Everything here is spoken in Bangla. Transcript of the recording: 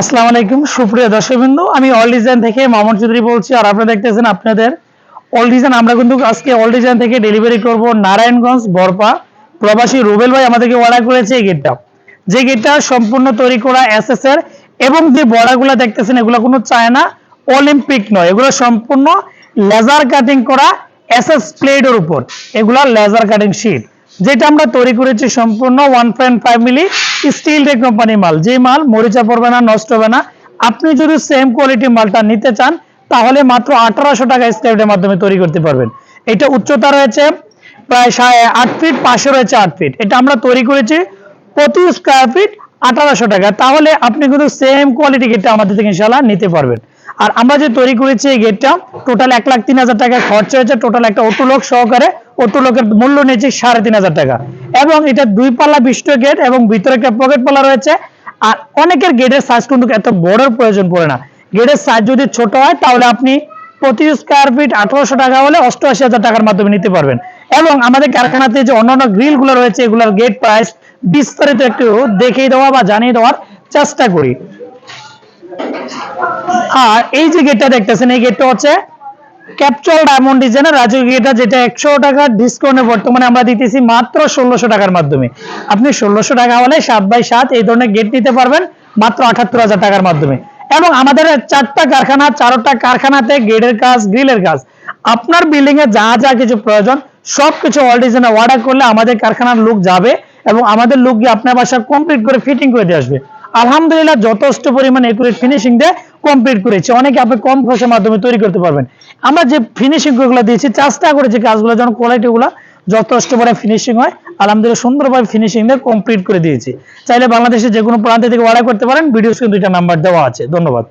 আসসালামু আলাইকুম, সুপ্রিয় দর্শকবৃন্দ। আমি অল ডিজাইন থেকে মামুন চৌধুরী বলছি, আর আপনারা দেখতেছেন আপনাদের অল ডিজাইন আমরা কিন্তু আজকে অল ডিজাইন থেকে ডেলিভারি করব নারায়ণগঞ্জ, বরপা। প্রবাসী রুবেল ভাই আমাদেরকে অর্ডার করেছে এই গেটটা যে গেটটা সম্পূর্ণ তৈরি করা এসএস এর এবং যে বর্ডারগুলো দেখতেছেন, এগুলো কোনো চায়না অলিম্পিক নয়। এগুলো সম্পূর্ণ লেজার কাটিং করা এসএস প্লেটের উপর। এগুলো লেজার কাটিং শীট যেটা আমরা তৈরি করেছি সম্পূর্ণ one point five milli steel tech company মাল। যে মাল মরিচা পড়বে না, নষ্ট হবে না। আপনি যদি সেম কোয়ালিটি মালটা নিতে চান, তাহলে মাত্র আঠারোশো টাকা স্ক্র্যাপের মাধ্যমে তৈরি করতে পারবেন। এটা উচ্চতা রয়েছে প্রায় সাড়ে আট ফিট পাশে রয়েছে আট ফিট এটা আমরা তৈরি করেছি প্রতি স্কোয়ার ফিট আঠারোশো টাকা। তাহলে আপনি কিন্তু সেম কোয়ালিটি গেটটা আমাদের থেকে ইনশাল্লাহ নিতে পারবেন। আর আমরা যে তৈরি করেছি এই গেটটা টোটাল এক লাখ তিন হাজার টাকা খরচ হয়েছে। টোটাল একটা অটোলক সহকারে অটোলকের মূল্য নিয়েছে সাড়ে তিন হাজার টাকা। এবং এটা দুই পাল্লা বিশিষ্ট গেট এবং ভিতরে একটা পকেট পাল্লা রয়েছে। আর অনেকের গেটের সাইজ কিন্তু এত বড়র প্রয়োজন পড়ে না। গেটের সাইজ যদি ছোট হয়, তাহলে আপনি প্রতি স্কোয়ার ফিট আঠারোশো টাকা হলে অষ্টআশি হাজার টাকার মাধ্যমে নিতে পারবেন। এবং আমাদের কারখানাতে যে অন্যান্য গ্রিলগুলো রয়েছে, এগুলোর গেট প্রাইস বিস্তারিত একটু দেখিয়ে দেওয়া বা জানিয়ে দেওয়ার চেষ্টা করি। আর এই যে গেটটা দেখতেছেন, এই গেটটা হচ্ছে ক্যাপচল ডায়মন্ড ডিজাইনের রাজু গেটটা যেটা একশো টাকার ডিসকাউন্টে বর্তমানে আমরা দিতেছি মাত্র ষোলোশো টাকার মাধ্যমে। আপনি ষোলোশো টাকা হলে সাত বাই সাত এই ধরনের গেট নিতে পারবেন, মাত্র আঠাত্তর হাজার টাকার মাধ্যমে। এবং আমাদের চারটা কারখানা, চারটা কারখানাতে গেটের কাজ গ্রিলের কাজ। আপনার বিল্ডিং এ যা যা কিছু প্রয়োজন, সবকিছু অল ডিজাইনে অর্ডার করলে আমাদের কারখানার লোক যাবে এবং আমাদের লোক গিয়ে আপনার বাসা কমপ্লিট করে ফিটিং করে দিয়ে আসবে। আলহামদুলিল্লাহ যথেষ্ট পরিমাণ একুরেট ফিনিশিং দিয়ে কমপ্লিট করেছে। অনেকে আপনি কম খরচের মাধ্যমে তৈরি করতে পারবেন। আমরা যে ফিনিশিংগুলো দিয়েছি, চেষ্টা করেছি কাজগুলো যেন কোয়ালিটি গুলা যথেষ্ট পরে ফিনিশিং হয়, আলহামদুলিল্লাহ সুন্দরভাবে ফিনিশিং দিয়ে কমপ্লিট করে দিয়েছি। চাইলে বাংলাদেশের যে কোনো প্রান্ত থেকে অর্ডার করতে পারেন ভিডিও স্ক্রিন দুইটা নাম্বার দেওয়া আছে। ধন্যবাদ।